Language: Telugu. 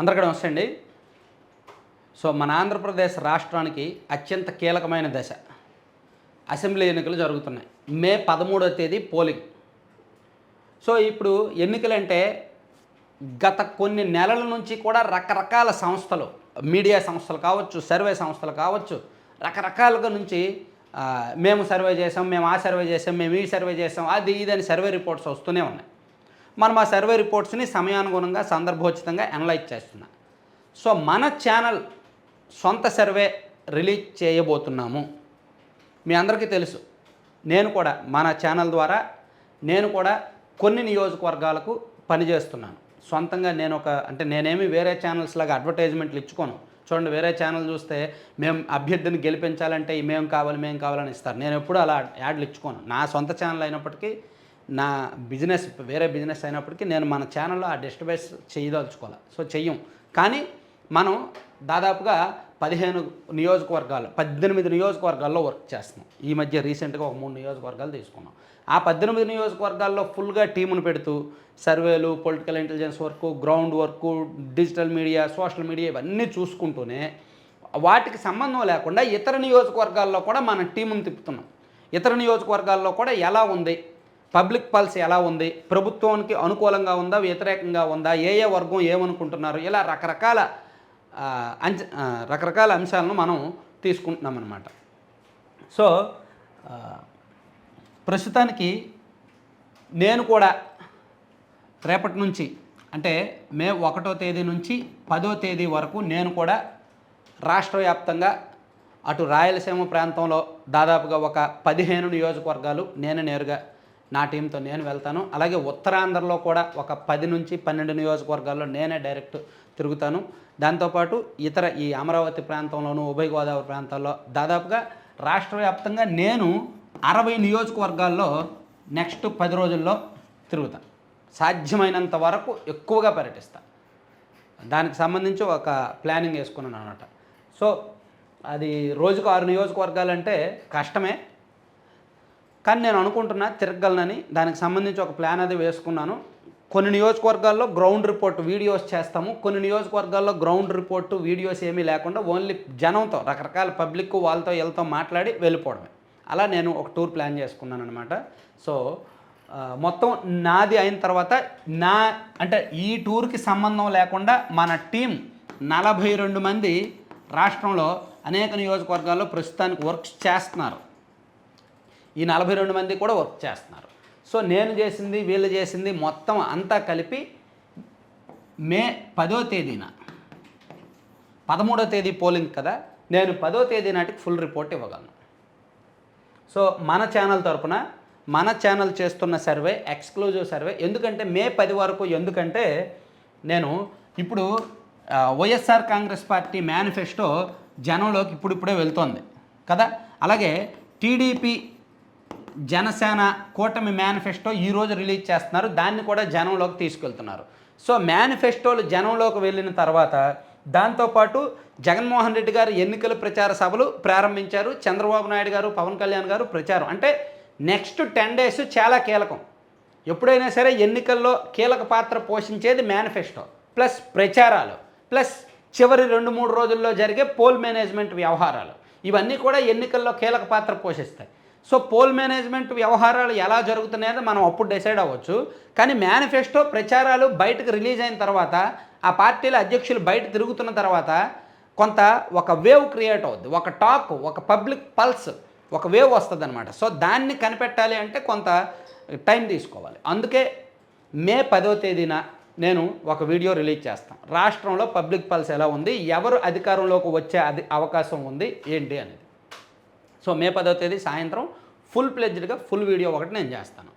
అందరికీ నమస్తే అండి. సో మన ఆంధ్రప్రదేశ్ రాష్ట్రానికి అత్యంత కీలకమైన దశ అసెంబ్లీ ఎన్నికలు జరుగుతున్నాయి. మే పదమూడవ తేదీ పోలింగ్. సో ఇప్పుడు ఎన్నికలంటే గత కొన్ని నెలల నుంచి కూడా రకరకాల సంస్థలు మీడియా సంస్థలు కావచ్చు సర్వే సంస్థలు కావచ్చు రకరకాలుగా నుంచి మేము సర్వే చేసాం మేము ఆ సర్వే చేసాం మేము ఈ సర్వే చేసాం అది ఇదని సర్వే రిపోర్ట్స్ వస్తూనే ఉన్నాయి. మనం ఆ సర్వే రిపోర్ట్స్ని సమయానుగుణంగా సందర్భోచితంగా అనలైజ్ చేస్తున్నాం. సో మన ఛానల్ సొంత సర్వే రిలీజ్ చేయబోతున్నాము. మీ అందరికీ తెలుసు. నేను కూడా మన ఛానల్ ద్వారా నేను కూడా కొన్ని నియోజకవర్గాలకు పనిచేస్తున్నాను. సొంతంగా నేను ఒక అంటే నేనేమి వేరే ఛానల్స్ లాగా అడ్వర్టైజ్మెంట్లు ఇచ్చుకోను. చూడండి వేరే ఛానల్ చూస్తే మేము అభ్యర్థిని గెలిపించాలంటే ఈ మేము కావాలి మేము కావాలని ఇస్తారు. నేను ఎప్పుడు అలా యాడ్లు ఇచ్చుకోను. నా సొంత ఛానల్ అయినప్పటికీ నా బిజినెస్ వేరే బిజినెస్ అయినప్పటికీ నేను మన ఛానల్లో ఆ డిస్టర్బెన్స్ చేయదలుచుకోవాలి. సో చెయ్యం. కానీ మనం దాదాపుగా పదిహేను నియోజకవర్గాలు పద్దెనిమిది నియోజకవర్గాల్లో వర్క్ చేస్తున్నాం. ఈ మధ్య రీసెంట్గా ఒక మూడు నియోజకవర్గాలు తీసుకున్నాం. ఆ పద్దెనిమిది నియోజకవర్గాల్లో ఫుల్గా టీమును పెడుతూ సర్వేలు political intelligence work ground work digital media social media ఇవన్నీ చూసుకుంటూనే వాటికి సంబంధం లేకుండా ఇతర నియోజకవర్గాల్లో కూడా మన టీమును తిప్పుతున్నాం. ఇతర నియోజకవర్గాల్లో కూడా ఎలా ఉంది? పబ్లిక్ పాలసీ ఎలా ఉంది? ప్రభుత్వానికి అనుకూలంగా ఉందా? వ్యతిరేకంగా ఉందా? ఏ ఏ వర్గం ఏమనుకుంటున్నారు? ఇలా రకరకాల అంచ రకరకాల అంశాలను మనం తీసుకుంటున్నాం అన్నమాట సో ప్రస్తుతానికి నేను కూడా రేపటి నుంచి అంటే మే ఒకటో తేదీ నుంచి పదో తేదీ వరకు నేను కూడా రాష్ట్ర వ్యాప్తంగా అటు రాయలసీమ ప్రాంతంలో దాదాపుగా ఒక పదిహేను నియోజకవర్గాలు నేను నేరుగా నా టీంతో నేను వెళ్తాను. అలాగే ఉత్తరాంధ్రలో కూడా ఒక పది నుంచి పన్నెండు నియోజకవర్గాల్లో నేనే డైరెక్ట్ తిరుగుతాను. దాంతోపాటు ఇతర ఈ అమరావతి ప్రాంతంలోను ఉభయ గోదావరి ప్రాంతాల్లో దాదాపుగా రాష్ట్ర వ్యాప్తంగా నేను అరవై నియోజకవర్గాల్లో నెక్స్ట్ పది రోజుల్లో తిరుగుతాను సాధ్యమైనంత వరకు ఎక్కువగా పర్యటిస్తాను దానికి సంబంధించి ఒక ప్లానింగ్ వేసుకున్నాను అనమాట సో అది రోజుకు ఆరు నియోజకవర్గాలు అంటే కష్టమే. కానీ నేను అనుకుంటున్నా తిరగలనని దానికి సంబంధించి ఒక ప్లాన్ అది వేసుకున్నాను. కొన్ని నియోజకవర్గాల్లో గ్రౌండ్ రిపోర్ట్ వీడియోస్ చేస్తాము. కొన్ని నియోజకవర్గాల్లో గ్రౌండ్ రిపోర్ట్ వీడియోస్ ఏమీ లేకుండా ఓన్లీ జనంతో రకరకాల పబ్లిక్ వాళ్ళతో వీళ్ళతో మాట్లాడి వెళ్ళిపోవడమే. అలా నేను ఒక టూర్ ప్లాన్ చేసుకున్నాను అనమాట సో మొత్తం నాది అయిన తర్వాత నా అంటే ఈ టూర్కి సంబంధం లేకుండా మన టీం నలభై రెండు మంది రాష్ట్రంలో అనేక నియోజకవర్గాల్లో ప్రస్తుతానికి వర్క్స్ చేస్తున్నారు. ఈ నలభై రెండు మంది కూడా వర్క్ చేస్తున్నారు. సో నేను చేసింది వీళ్ళు చేసింది మొత్తం అంతా కలిపి మే పదో తేదీన పదమూడో తేదీ పోలింగ్ కదా నేను పదో తేదీ నాటికి ఫుల్ రిపోర్ట్ ఇవ్వగలను. సో మన ఛానల్ తరపున మన ఛానల్ చేస్తున్న సర్వే ఎక్స్క్లూజివ్ సర్వే ఎందుకంటే మే పది వరకు ఎందుకంటే నేను ఇప్పుడు వైఎస్ఆర్ కాంగ్రెస్ పార్టీ మేనిఫెస్టో జనంలోకి ఇప్పుడిప్పుడే వెళ్తోంది కదా. అలాగే టీడీపీ జనసేన కూటమి మేనిఫెస్టో ఈరోజు రిలీజ్ చేస్తున్నారు. దాన్ని కూడా జనంలోకి తీసుకెళ్తున్నారు. సో మేనిఫెస్టోలు జనంలోకి వెళ్ళిన తర్వాత దాంతోపాటు జగన్మోహన్ రెడ్డి గారు ఎన్నికల ప్రచార సభలు ప్రారంభించారు. చంద్రబాబు నాయుడు గారు పవన్ కళ్యాణ్ గారు ప్రచారం. అంటే నెక్స్ట్ టెన్ డేస్ చాలా కీలకం. ఎప్పుడైనా సరే ఎన్నికల్లో కీలక పాత్ర పోషించేది మేనిఫెస్టో ప్లస్ ప్రచారాలు ప్లస్ చివరి రెండు మూడు రోజుల్లో జరిగే పోల్ మేనేజ్మెంట్ వ్యవహారాలు. ఇవన్నీ కూడా ఎన్నికల్లో కీలక పాత్ర పోషిస్తాయి. సో పోల్ మేనేజ్మెంట్ వ్యవహారాలు ఎలా జరుగుతున్నాయో మనం అప్పుడు డిసైడ్ అవ్వచ్చు. కానీ మేనిఫెస్టో ప్రచారాలు బయటకు రిలీజ్ అయిన తర్వాత ఆ పార్టీల అధ్యక్షులు బయట తిరుగుతున్న తర్వాత కొంత ఒక వేవ్ క్రియేట్ అవుద్ది. ఒక టాక్ ఒక పబ్లిక్ పల్స్ ఒక వేవ్ వస్తుంది అనమాట సో దాన్ని కనిపెట్టాలి అంటే కొంత టైం తీసుకోవాలి. అందుకే మే పదో తేదీన నేను ఒక వీడియో రిలీజ్ చేస్తాను రాష్ట్రంలో పబ్లిక్ పల్స్ ఎలా ఉంది? ఎవరు అధికారంలోకి వచ్చే అది అవకాశం ఉంది? ఏంటి అనేది. సో మే పదో తేదీ సాయంత్రం ఫుల్ ప్లెజ్డ్గా ఫుల్ వీడియో ఒకటి నేను చేస్తాను.